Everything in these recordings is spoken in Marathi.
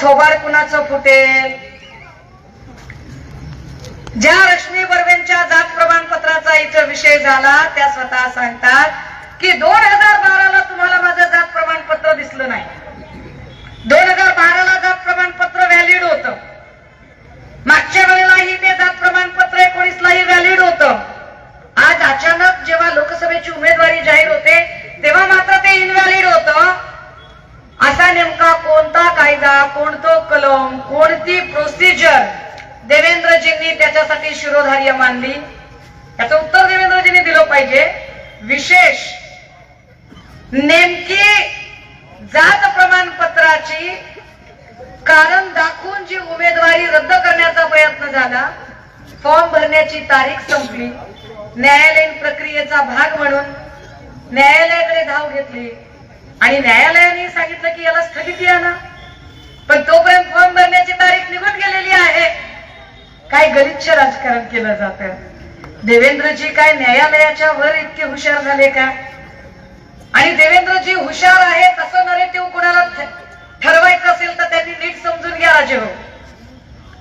थोबार कुणाचं फुटेल? ज्या रश्मी बर्वेंच्या जात प्रमाणपत्राचा इथं विषय झाला त्या स्वतः सांगतात की दोन हजार बाराला तुम्हाला माझं जात प्रमाणपत्र दिसलं नाही. दोन हजार बाराला जात प्रमाणपत्र व्हॅलिड होतं. मागच्या वेळेलाही ते जात प्रमाणपत्र एकोणीसलाही व्हॅलिड होतं. आज अचानक जेव्हा लोकसभेची उमेदवारी जाहीर होते तेव्हा मात्र ते इनव्हॅलिड होतं. असा नेमका कोणता कायदा कोणतो कलम कोणती प्रोसिजर देवेंद्रजींनी त्याच्यासाठी शिरोधार्य मानली? याचं उत्तर देवेंद्रजींनी दिलं पाहिजे. विशेष नेमकी जात प्रमाणपत्राची कारण दाखवून जी उमेदवारी रद्द करण्याचा प्रयत्न झाला फॉर्म भरण्याची तारीख संपली. न्यायालयीन प्रक्रियेचा भाग म्हणून न्यायालयाकडे धाव घेतली. आणि न्यायालयाने सांगितलं की याला स्थगिती आणा पण तोपर्यंत फॉर्म भरण्याची तारीख निघून गेलेली आहे. काय गलिच्छ राजकारण केलं जात? देवेंद्रजी काय न्यायालयाच्या वर इतके हुशार झाले का? आणि देवेंद्रजी हुशार आहेत असं नरेटिव्ह कुणाला ठरवायचं असेल तर त्यांनी नीट समजून घ्या राजे हो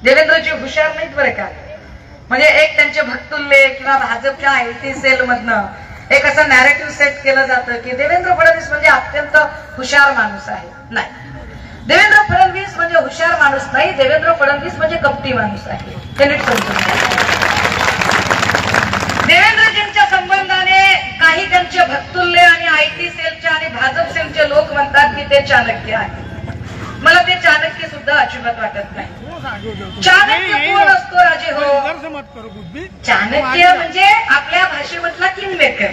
देवेंद्रजी हुशार नाहीत बरं का? म्हणजे एक त्यांचे भक्तुल्ले किंवा भाजपच्या आयटी सेल मधनं एक असं नॅरेटिव्ह सेट केलं जातं की देवेंद्र फडणवीस म्हणजे अत्यंत हुशार माणूस आहे. नाही. देवेंद्र फडणवीस म्हणजे हुशार माणूस नाही देवेंद्र फडणवीस म्हणजे कपटी माणूस आहे. ते नीट समजून देवेंद्रजींच्या संबंधाने काही त्यांचे भक्तुल्य आणि आयटी सेलचे आणि भाजप सेलचे लोक म्हणतात की ते चाणक्य आहे. मला ते चाणक्य सुद्धा अजिबात वाटत नाही. चाणक्य कोण असतो राजे? हो. चाणक्य म्हणजे आपल्या भाषेमधला किंगमेकर.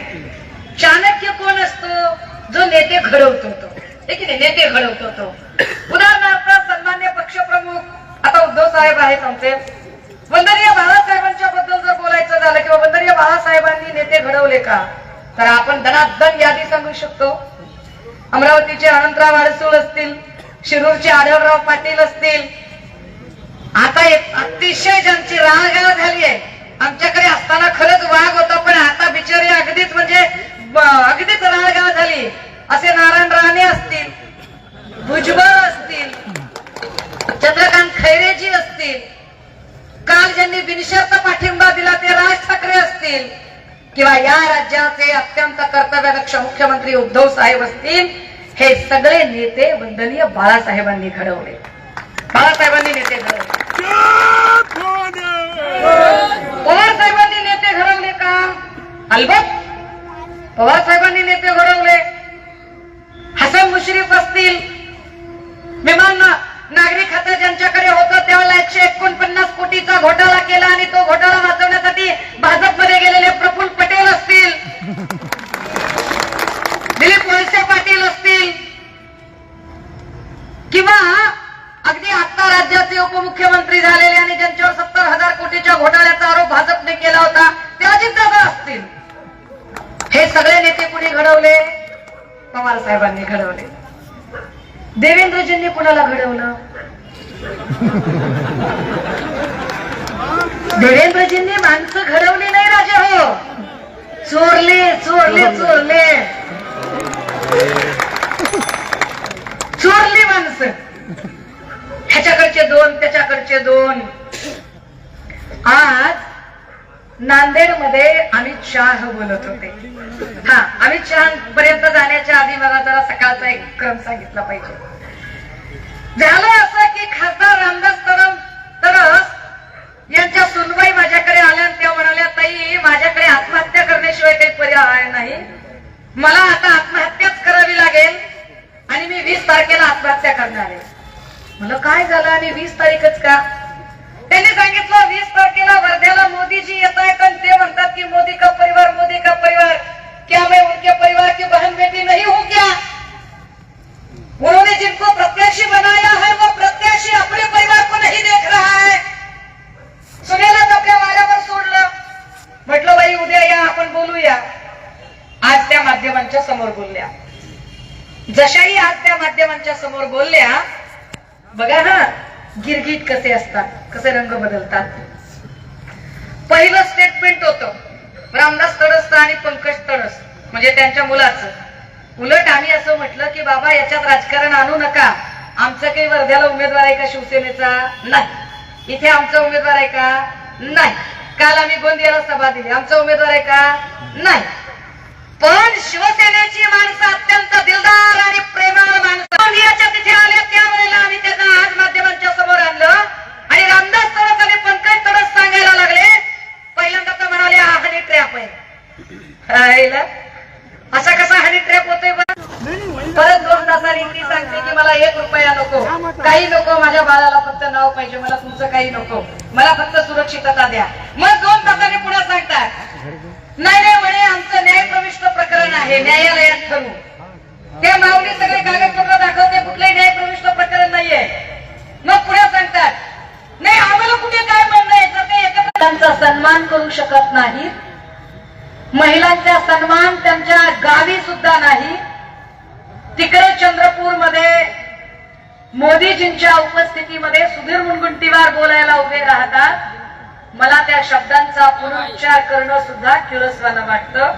चाणक्य कोण असतो? जो नेते घडवतो तो. हे नेते घडवतो तो. उदाहरणार्थ सन्मान्य पक्षप्रमुख आता उद्धव साहेब आहेत आमचे. वंदनीय बाळासाहेबांच्या बद्दल जर बोलायचं झालं किंवा वंदनीय बाळासाहेबांनी नेते घडवले का तर आपण धनाधन यादी सांगू शकतो. अमरावतीचे अनंतराव अडसूळ असतील शिरूरचे आढळराव पाटील असतील. आता एक अतिशय ज्यांची राहगाळ झाली आहे. आमच्याकडे असताना खरंच वाघ होता पण आता बिचारी अगदीच म्हणजे अगदीच राहगाळ झाली. असे नारायण राणे असतील भुजबळ असतील चंद्रकांत खैरेजी असतील काल ज्यांनी बिनशर्त पाठिंबा दिला ते राज ठाकरे असतील किंवा या राज्याचे अत्यंत कर्तव्यदक्ष मुख्यमंत्री उद्धव साहेब असतील हे सगळे नेते वंदनीय बाळासाहेबांनी घडवले. बाळासाहेबांनी नेते घडवले पवार साहेबांनी नेते घडवले का अलबत पवार साहेबांनी नेते घडवले हसन मुश्रीफ असतील विमान नागरी खातं ज्यांच्याकडे होतं त्यावेळेला एकशे एकोणपन्नास कोटीचा घोटाळा केला आणि तो घोटाळा वाचवण्यासाठी भाजपमध्ये गेलेले प्रफुल्ल पटेल असतील दिलीप वळसे पाटील असतील किंवा अगदी आता राज्याचे उपमुख्यमंत्री झालेले आणि ज्यांच्यावर सत्तर हजार कोटीच्या घोटाळ्याचा आरोप भाजपने केला होता ते अजितदादा असतील हे सगळे नेते कुणी घडवले पवार साहेबांनी घडवले. देवेंद्रजींनी कुणाला घडवलं? देवेंद्रजींनी माणसं घडवली नाही राजा हो. चोरले चोरले चोरले. चोरली माणसं. ह्याच्याकडचे दोन त्याच्याकडचे दोन. आज नांदेडमध्ये अमित शाह बोलत होते. हा अमित शाह पर्यंत जाण्याच्या आधी मला जरा सकाळचा एक क्रम सांगितला पाहिजे. झालं असं की खासदार रामदास तरम तरस यांच्या सुनबाई माझ्याकडे आल्या आणि त्या म्हणाल्या ताई माझ्याकडे आत्महत्या करण्याशिवाय काही पर्याय नाही. मला आता आत्महत्याच करावी लागेल आणि मी वीस तारखेला आत्महत्या करणार आहे. मला काय झालं? आणि वीस तारीखच का त्यांनी सांगितलं वीस तारखेला वर्ध्याला मोदीजी येत आहेत आणि ते म्हणतात की मोदी का परिवार मोदी का परिवार? क्या मैं उनके परिवार की बहन बेटी नहीं हूं क्या? उन्होंने जिनको प्रत्याशी बनाया है वो प्रत्याशी अपने परिवार को नहीं देख रहा है। सुनेलाच आपल्या वाऱ्यावर सोडलं. म्हटलं बाई उद्या या आपण बोलूया. आज त्या माध्यमांच्या समोर बोलल्या. जशाही आज त्या माध्यमांच्या समोर बोलल्या बघा हा गिरगीट कसे असतात. कसे रंग बदलतात? पहिलं स्टेटमेंट होतं रामदास तडस आणि पंकज तडस म्हणजे त्यांच्या मुलाचं. उलट आम्ही असं म्हटलं की बाबा याच्यात राजकारण आणू नका. आमचं काही वर्ध्याला उमेदवार आहे का शिवसेनेचा? नाही. इथे आमचा उमेदवार आहे का? नाही. काल आम्ही गोंदियाला सभा दिली. आमचा उमेदवार आहे का? नाही. पण शिवसेनेची माणसं अत्यंत दिलदार आणि प्रेमळ माणसं. गोंदियाच्या तिथे आले त्यावेळेला आम्ही त्यांना आज माध्यमांच्या समोर आणलं. आणि रामदास तडस आणि पंकज तडस सांगायला लागले? पहिल्यांदा तर म्हणाले हा हनी ट्रॅप आहे. असा कसा हनी ट्रॅप होतोय परत दोन तासांनी ती सांगते की मला एक रुपया नको. काही नको माझ्या बाळाला फक्त नाव पाहिजे मला तुमचं काही नको. मला फक्त सुरक्षितता द्या. मग दोन तासांनी पुन्हा सांगतात. नाही नाही म्हणे आमचं न्यायप्रविष्ट प्रकरण आहे न्यायालयात ठरू ते माऊली सगळे कागदपत्र दाखवते कुठलंही न्यायप्रविष्ट प्रकरण नाहीये. मग पुढे सांगतात नाही आम्हाला कुठे काय म्हणणं आहे? ते त्यांचा सन्मान करू शकत नाही महिलांचा सन्मान त्यांच्या गावी सुद्धा नाही तिकडे चंद्रपूरमध्ये मोदीजींच्या उपस्थितीमध्ये सुधीर मुनगुंटीवार बोलायला उभे राहतात. मला त्या शब्दांचा पुनरुच्चार करणं सुद्धा किरसवानं वाटतं.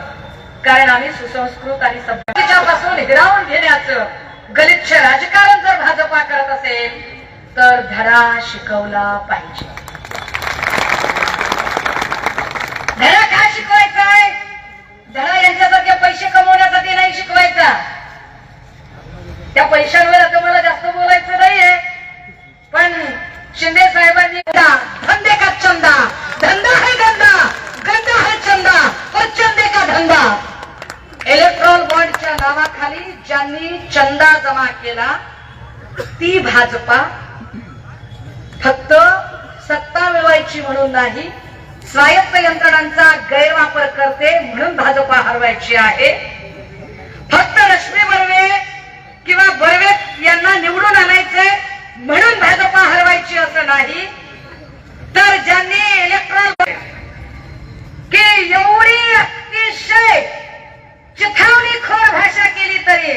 कारण आम्ही सुसंस्कृत आणि सभ्यतेच्यापासून हिरावून घेण्याचं गलिच्छ राजकारण जर भाजपा करत असेल तर धरा शिकवला पाहिजे. धरा काय शिकवायचा आहे यांच्यासारखे पैसे कमवण्यासाठी नाही शिकवायचा. त्या पैशांवर आता मला जास्त बोलायचं नाहीये. पण शिंदे साहेबांनी धंदे का चंदा धंदा है धंदा गंदा है चंदा और चंदे का धंदा? इलेक्ट्रॉन बॉन्डच्या नावाखाली ज्यांनी चंदा जमा केला ती भाजपा फक्त सत्ता मिळवायची म्हणून नाही स्वायत्त यंत्रणांचा गैरवापर करते म्हणून भाजपा हरवायची आहे. फक्त रश्मी बर्वे किंवा बर्वे यांना निवडून आणायचे म्हणून भाजपा हरवायची असं नाही. तर ज्यांनी इलेक्ट्रॉन की एवढी अतिशय चिथावणी खोर भाषा केली तरी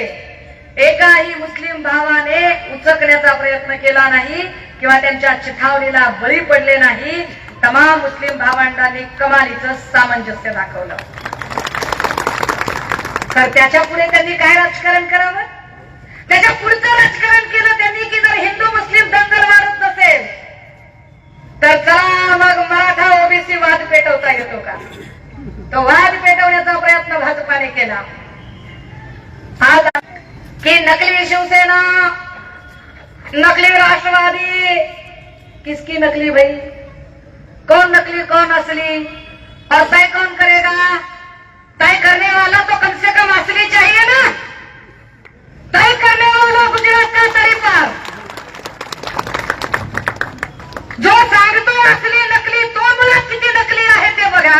एकाही मुस्लिम भावाने उचकण्याचा प्रयत्न केला नाही. किंवा त्यांच्या चिथावणीला बळी पडले नाही तमाम मुस्लिम भावंडांनी कमालीचं सामंजस्य दाखवलं. तर त्याच्या पुढे त्यांनी काय राजकारण करावं? त्याच्या पुढचं राजकारण केलं त्यांनी की जर हिंदू मुस्लिम दंगल वाढत नसेल तर चला मग मराठा ओबीसी वाद पेटवता येतो का? तो वाद पेटवण्याचा प्रयत्न भाजपाने केला. आज की नकली शिवसेना नकली राष्ट्रवादी? किसकी नकली भाई? कौन नकली कौन असली? और तय कौन करेगा? तय करने वाला तो कम से कम असली चाहिए ना? तय करने वाला गुजरात का तरीका जो सांगतो असली नकली तो मला किती नकली आहे ते बघा.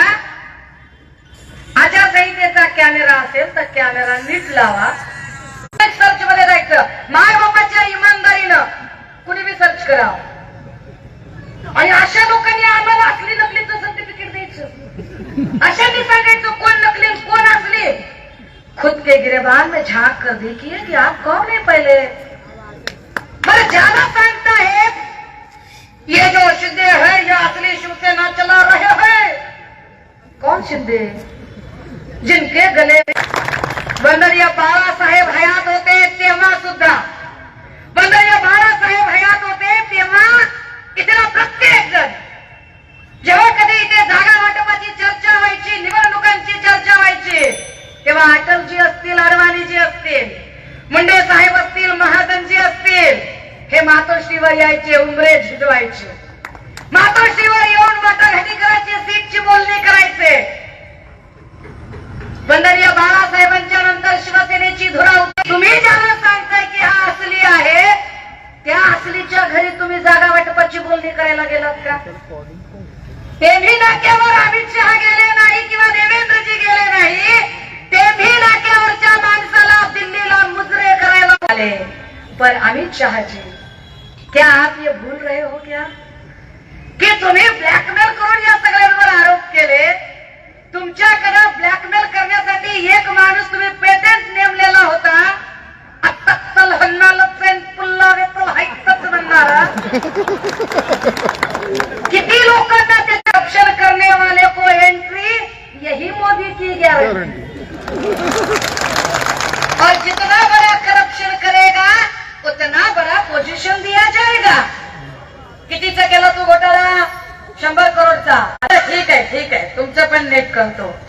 आचारसंहितेचा कॅमेरा असेल तर कॅमेरा नीट लावा. सर्च मध्ये जायचं. माय बापाच्या इमानदारीनं कुणी बी सर्च करा आणि अशा लोकांनी आम्हाला असली नकलीचं सर्टिफिकेट द्यायचं. अशांनी सांगायचं कोण नकली कोण असली? खुद के गिरेबान में झांक कर देखिए कि आप कौन है पहले। पर ज्यादा सांगता है ये जो शिंदे है ये असली शिवसेना चला रहे हैं। कौन शिंदे? जिनके गले बंदरिया बाळासाहेब हयात होते तेव्हा सुद्धा. बंदरिया बाळासाहेब हयात होते तेव्हा इथला प्रत्येक जण जेव्हा कधी इथे जागा वाटपाची चर्चा व्हायची निवडणुकांची चर्चा व्हायची तेव्हा अटलजी असतील अडवाणीजी असतील मुंडे साहेब असतील महाजनजी असतील हे मातोश्रीवर यायचे उमरे झिजवायचे. मातोश्रीवर येऊन वाटाघाटी करायची सीटची बोलणी करायचे. बंदरिया बाळासाहेबांच्या नंतर शिवसेनेची धुरा होती तुम्ही ज्याला सांगताय की हा असली आहे त्या असलीच्या घरी तुम्ही जागा वाटपाची बोलणी करायला गेलात का? तेही नाक्यावर अमित शहा गेले नाही किंवा देवेंद्रजी गेले नाही तेही नाक्यावरच्या माणसाला दिल्लीला मुजरे करायला आले. पण अमित शहाजी क्या आप ये भूल रहे हो क्या? की तुम्ही ब्लॅकमेल करून या सगळ्यांवर आरोप केले? तुमच्याकडे ब्लॅकमेल करण्यासाठी एक माणूस तुम्ही पेटंट नेमलेला होता. आता चल हन्नालच पुल्ला वेतल हायतच म्हणणारा. किती लोकांना ते करप्शन करणे वाले को एंट्री यही मोदी की गॅरंटी और जितना बड़ा करप्शन करेगा उतना बड़ा तुमचं पण नीट करतो.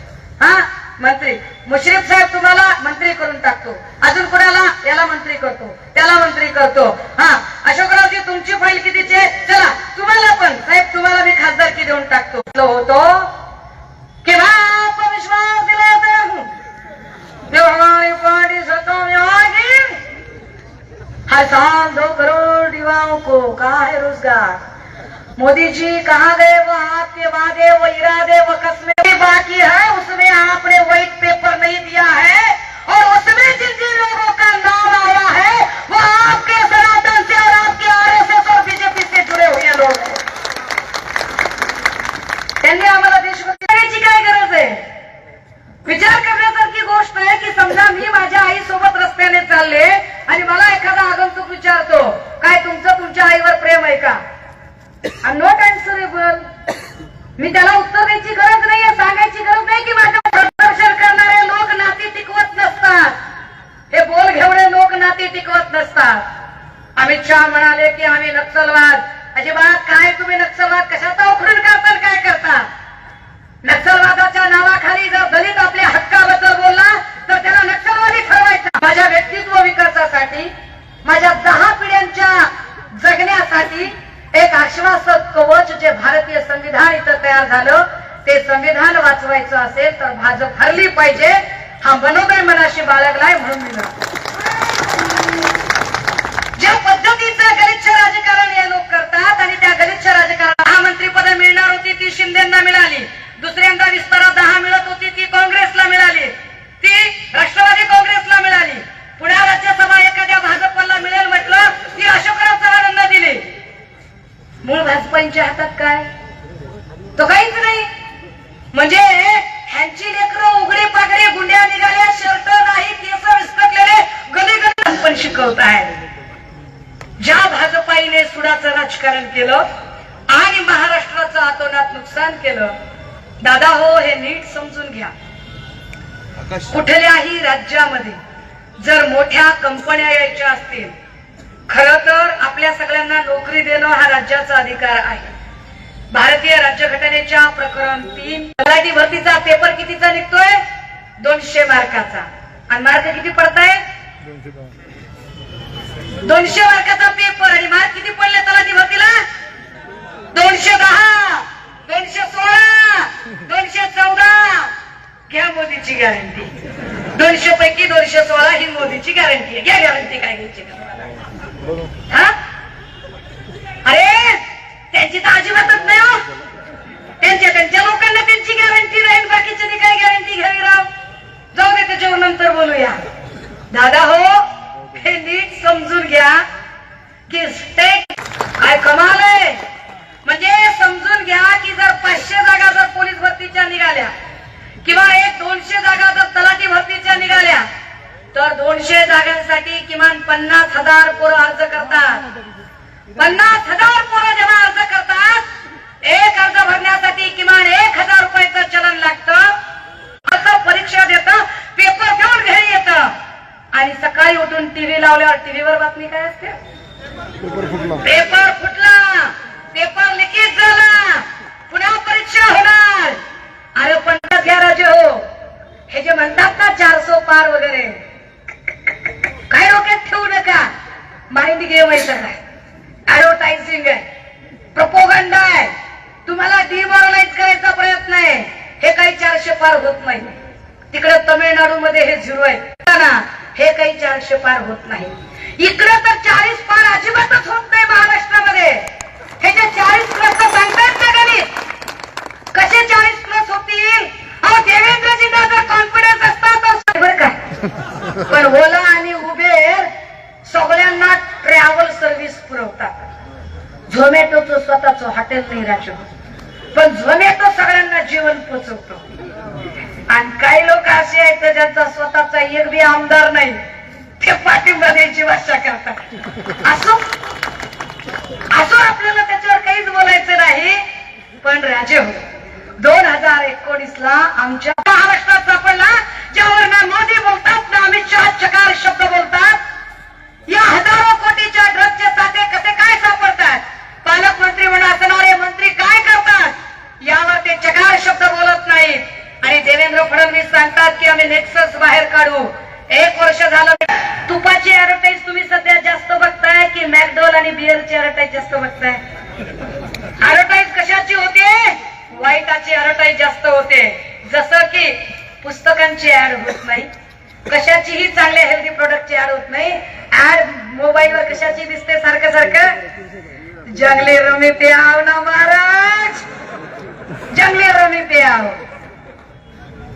हा? मंत्री. मुश्रीफ साहेब तुम्हाला मंत्री करून टाकतो. अजून कुणाला? याला मंत्री करतो. त्याला मंत्री करतो. हा? अशोकरावजी तुमची फाईल कितीची चला तुम्हाला पण. साहेब तुम्हाला मी खासदारकी देऊन टाकतो. होतो. किंवा बाप विश्वास दिला तर देव साल दो करोड़ युवाओं को का है रोजगार? मोदी जी कहा गए वो आपके वादे वो इरादे वो कस्मे बाकी है उसमें आपने व्हाइट पेपर नहीं दिया है और उसमें जिन जिन लोगों का नाम आया है वो आपके सनातन से और आपके आरएसएस और बीजेपी से जुड़े हुए लोग। हैं त्यांनी आम्हाला देशभक्ती करायची काय गरज आहे विचार करण्यासारखी गोष्ट आहे की समजा मी माझ्या आई सोबत रस्त्याने चालले आणि मला एखादा आगंतुक विचारतो काय तुमचं तुमच्या आईवर प्रेम आहे का? आय नॉट अँसरेबल मी त्याला उत्तर द्यायची गरज नाहीये सांगायची गरज नाही की माझ्या प्रदर्शन करणारे लोक नाती टिकवत नसतात. हे बोल घेवणे लोक नाती टिकवत नसतात. अमित शहा म्हणाले की आम्ही नक्षलवाद अजिबात काय तुम्ही नक्षलवाद कशाचा उखडून करता काय करता नक्षलवादाच्या नावाखाली जर दलित आपल्या हक्काबद्दल बोलला तर त्याला नक्षलवादी ठरवायचा माझ्या व्यक्तित्व विकासासाठी माझ्या दहा पिढ्यांच्या जगण्यासाठी एक आश्वासक कवच जे भारतीय संविधान इथं तयार झालं ते संविधान वाचवायचं असेल तर भाजप हरली पाहिजे. हा मनोदय मनाशी बाळगलाय म्हणून मी ज्या पद्धतीचं गलिच्छ राजकारण हे लोक करतात आणि त्या गलिच्छ राजकारण दहा मंत्रीपद मिळणार होती ती शिंदेना मिळाली. दुसऱ्यांदा विस्तारात दहा मिळत होती ती काँग्रेसला मिळाली. ती राष्ट्रवादी काँग्रेसला मिळाली. पुण्या राज्यसभा एखाद्या भाजपला मिळेल म्हटलं ती अशोकराव चव्हाणांना दिली. मूळ भाजपांच्या काय? तो काहीच नाही. म्हणजे ह्यांची लेकरं उघडे पागडे गुंड्या निघाल्या शर्ट नाही केस विस्कटलेले गली गली पण शिकवत आहेत. ज्या भाजपाईने सुडाचं राजकारण केलं आणि महाराष्ट्राचं आतोनात नुकसान केलं दादा हो हे नीट समजून घ्या. कुठल्याही राज्यामध्ये जर मोठ्या कंपन्या यायच्या असतील खर तर आपल्या सगळ्यांना नोकरी देणं हा राज्याचा अधिकार आहे. भारतीय राज्यघटनेच्या प्रकरण तीन. तलाठी भरतीचा पेपर कितीचा निघतोय? दोनशे मार्काचा. आणि मार्क किती पडताय? दोनशे मार्काचा पेपर आणि मार्क किती पडले तलाठी भरतीला? दोनशे दहा दोनशे सोळा दोनशे चौदा. घ्या मोदीची गॅरंटी दोनशे पैकी दोनशे सोळा ही मोदीची गॅरंटी आहे. घ्या गॅरंटी काय घ्यायची का तुम्हाला? हा अरे त्यांची तर अजिबातच नाही हो त्यांच्या त्यांच्या लोकांना त्यांची गॅरंटी राहील बाकीच्यांनी काय गॅरंटी घ्यावी राव जाऊ दे त्याच्यावर नंतर बोलूया. दादा हो नीट समजून घ्या की स्टेट काय कमाल आहे म्हणजे समजून घ्या की जर पाचशे जागा जर पोलीस भरतीच्या निघाल्या किंवा एक दोनशे जागा जर तलाठी भरतीच्या निघाल्या तर दोनशे जागांसाठी किमान पन्नास हजार पोरं अर्ज करतात पन्नास हजार पोरं जेव्हा अर्ज करतात एक अर्ज भरण्यासाठी किमान एक हजार रुपयाचं चलन लागतं असं परीक्षा देतं पेपर देऊन घरी येतं आणि सकाळी उठून टीव्ही लावल्यावर टीव्हीवर बातमी काय असते पेपर फुटला पेपर लिकेज झाला पुन्हा परीक्षा होणार अरे पण घ्या राजे हो हे जे म्हणतात ना चारसो पार वगैरे. काय डोक्यात ठेवू नका. माइंड गेम आहे सगळा. ऍडव्हर्टायझिंग आहे. प्रपोगंडा आहे. तुम्हाला डिमॉरलाइज करायचा प्रयत्न आहे. हे काही चारशे पार होत नाही. तिकडे तमिळनाडू मध्ये हे झिरो आहे. ना हे काही चारशे पार होत नाही. इकडे तर चाळीस पार अजिबातच होत नाही महाराष्ट्रामध्ये. हे जे चाळीस प्लस सांगतायत ना गणित कसे चाळीस प्लस होतील? अहो कॉन्फिडन्स असता तर बरं काय पण ओला आणि उबेर सगळ्यांना ट्रॅव्हल सर्व्हिस पुरवतात. झोमॅटोचं स्वतःच हॉटेल नाही राहतो पण झोमॅटो सगळ्यांना जीवन पोचवतो. आणि काही लोक असे आहेत ज्यांचा स्वतःचा एक बी आमदार नाही ते पाठिंबा द्यायची भाषा करतात. असो. असो आपल्याला त्याच्यावर काहीच बोलायचं नाही. पण राजे हो दोन हजार एकोणीस ला आमच्या महाराष्ट्रात सापडला ज्यावर ना मोदी बोलतात ना अमित शहा चकार शब्द बोलतात. या हजारो कोटीच्या ड्रग्जच्या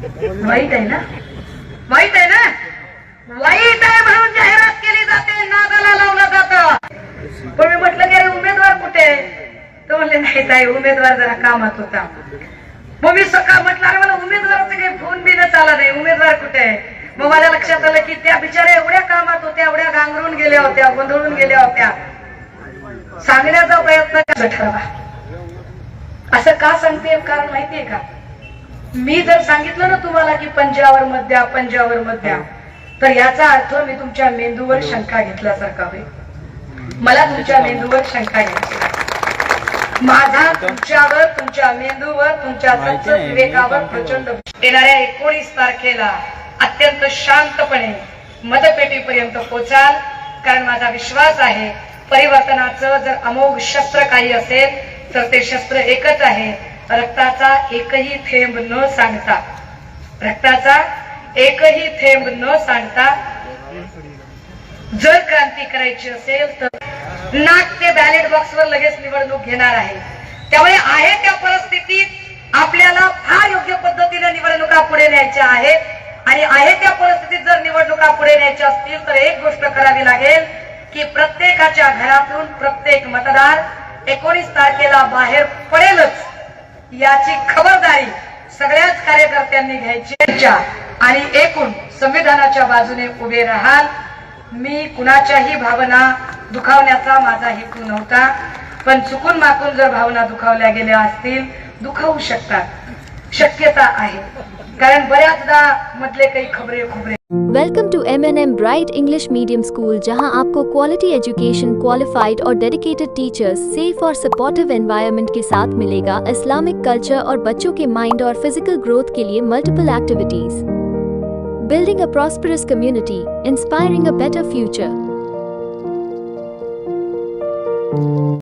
वाईट आहे ना? वाईट आहे ना? वाईट आहे म्हणून जाहिरात केली जाते नादाला लावलं जात. पण मी म्हटलं की अरे उमेदवार कुठे तर म्हणले नाही ताई उमेदवार जरा कामात होता. मग मी सकाळ म्हटलं अरे मला उमेदवाराचे काही फोन बी आला चाला नाही उमेदवार कुठे आहे? मग माझ्या लक्षात आलं की त्या बिचाऱ्या एवढ्या कामात होत्या एवढ्या गांगरून गेल्या होत्या गोंधळून गेल्या होत्या. सांगण्याचा प्रयत्न ठरवा? असं का सांगते? कारण माहितीये का? मी जर सांगितलं ना तुम्हाला की पंजावर मध्या पंजावर मध्या तर याचा अर्थ मी तुमच्या मेंदूवर शंका घेतल्यासारखा होईल. मला तुमच्या मेंदूवर शंका घ्यायची माझा तुमच्यावर तुमच्या मेंदूवर तुमच्या विवेकावर प्रचंड येणाऱ्या एकोणीस तारखेला अत्यंत शांतपणे मतपेटीपर्यंत पोचाल कारण माझा विश्वास आहे परिवर्तनाचं जर अमोघ शस्त्र काही असेल तर ते शस्त्र एकच आहे. रक्ताचा एकही थेंब न सांडता. रक्ताचा एकही थेंब न सांडता जर क्रांती करायची असेल तर नाक ते बॅलेट बॉक्सवर लगेच निवडणूक घेणार आहे. त्यामुळे आहे त्या परिस्थितीत आपल्याला फार योग्य पद्धतीने निवडणुका पुढे न्यायच्या आहेत. आणि आहे त्या परिस्थितीत जर निवडणुका पुढे न्यायच्या असतील तर एक गोष्ट करावी लागेल की प्रत्येकाच्या घरातून प्रत्येक मतदार एकोणीस तारखेला बाहेर पडेलच. याची खबरदारी सगळ्याच कार्यकर्त्यांनी घ्यायची आणि एकूण संविधानाच्या बाजूने उभे राहाल. मी कुणाच्याही भावना दुखावण्याचा माझा हेतू नव्हता. पण चुकून माकून जर भावना दुखावल्या गेल्या असतील दुखावू शकतात. शक्यता आहे. कारण बऱ्याचदा मधले काही खबरे welcome to M N M bright English medium school जहाँ आपको क्वालिटी एजुकेशन क्वालिफाइड और डेडिकेटेड टीचर्स सेफ़ और सपोर्टिव एनवायरनमेंट के साथ मिलेगा इस्लामिक कल्चर और बच्चों के माइंड और फ़िज़िकल ग्रोथ के लिए multiple activities building a prosperous community inspiring a better future